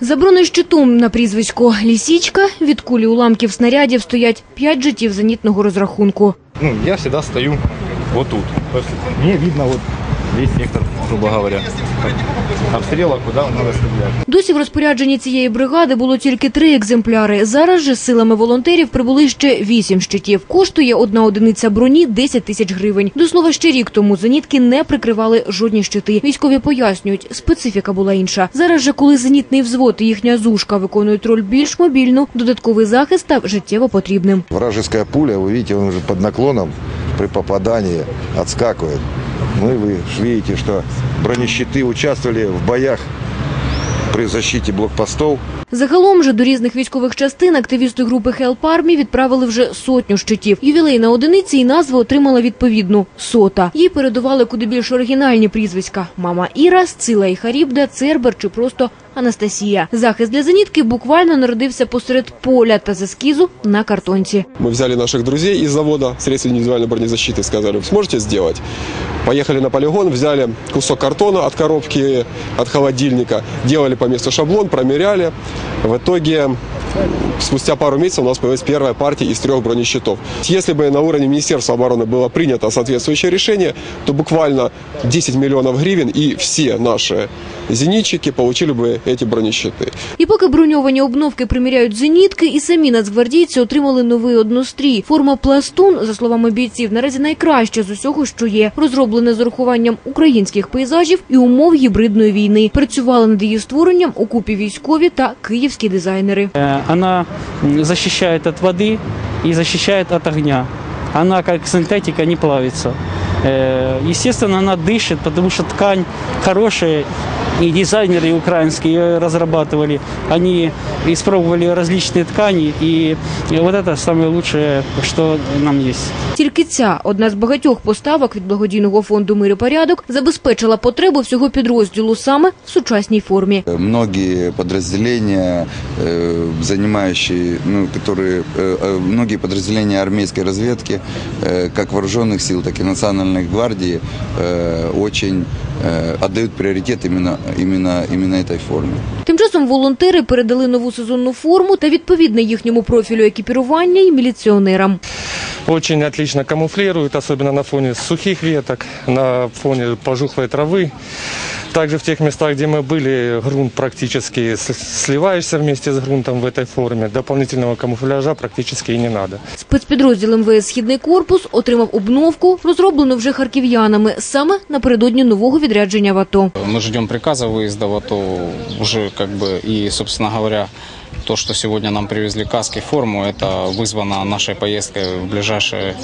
За бронещитом на прізвисько Лісічка від кулі уламків снарядів стоять п'ять життів зенітного розрахунку. Ну, я завжди стою отут. мне видно вот весь сектор, грубо говоря. Обстрела, куда надо стрелять. Досі в розпорядженні цієї бригади було тільки три екземпляри. Зараз же силами волонтерів прибули ще вісім щитів. Коштує одна одиниця броні 10 тисяч гривень. До слова, ще рік тому зенітки не прикривали жодні щити. Військові пояснюють, специфіка була інша. Зараз же, коли зенітний взвод і їхня зушка виконують роль більш мобільну, додатковий захист став життєво потрібним. Вражеская пуля, вы видите, он уже под наклоном при попадании отскакивает. Ну и вы ж видите, что бронещиты участвовали в боях при защиті блокпостов. Загалом же до різних військових частин активісти групи Help Army відправили вже сотню щитів. Ювілейна одиниця і назва отримала відповідну сота. Їй передавали куди більш оригінальні прізвиська: мама Іра, Сцила і Харібда, Цербер чи просто Анастасія. Захист для зенітки буквально народився посеред поля та з ескізу на картонці. Мы взяли наших друзей из завода средств индивидуальной бронезащиты, сказали, сможете сделать? Поехали на полигон, взяли кусок картона от коробки, от холодильника, делали по месту шаблон, промеряли. В итоге спустя пару месяцев у нас появилась первая партия из трех бронещитов. Если бы на уровне Министерства обороны было принято соответствующее решение, то буквально 10 миллионов гривен и все наши зенитчики получили бы эти бронещиты. І поки броньовані обновки приміряють зенітки, і самі нацгвардійці отримали новий однострій. Форма пластун, за словами бійців, наразі найкраща з усього, що є. Розроблене з урахуванням українських пейзажів і умов гібридної війни. Працювали над її створенням у купі військові та київські дизайнери. Э, Она м, защищает от воды и защищает от огня. Она как синтетика не плавится. Э, Естественно, она дышит, потому что ткань хорошая. И дизайнеры украинские ее разрабатывали. Они испробовали различные ткани. И вот это самое лучшее, что нам есть. Тільки ця одна з багатьох поставок від благодійного фонду «Мир і порядок забезпечила потребу всього підрозділу саме в сучасній формі. Многие подразделения, э, занимающие, ну, которые, э, э, многие подразделения армейской разведки, э, как вооруженных сил, так и национальной гвардии, э, очень пріоритет іменно, именно, именно этой форме. Тим часом волонтери передали нову сезонну форму та відповідне їхньому профілю екіпірування й міліціонерам. Очень отлично камуфлирует, особенно на фоне сухих веток, на фоне пожухлой травы. Также в тех местах, где мы были, грунт практически с- сливаешься вместе с грунтом в этой форме. Дополнительного камуфляжа практически и не надо. Спецпідрозділ МВС «Східний корпус» отримав обновку, розроблену вже харків'янами, саме напередодні нового відрядження в АТО. Мы ждем приказа выезда в АТО уже как бы и, собственно говоря, то, что сегодня нам привезли каски, форму, это вызвано нашей поездкой в ближайшее,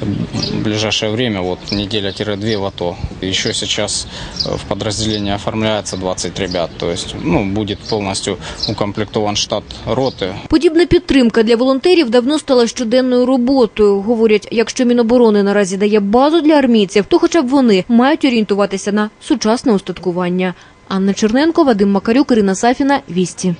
в ближайшее время, вот неделя-две в АТО. Еще сейчас э, в подразделении оформляется 20 ребят, то есть ну, будет полностью укомплектован штат роты. Подібна підтримка для волонтерів давно стала щоденною роботою. Говорять, якщо Міноборони наразі дає базу для армійців, то хоча б вони мають орієнтуватися на сучасне устаткування. Анна Черненко, Вадим Макарюк, Ірина Сафіна, Вісті.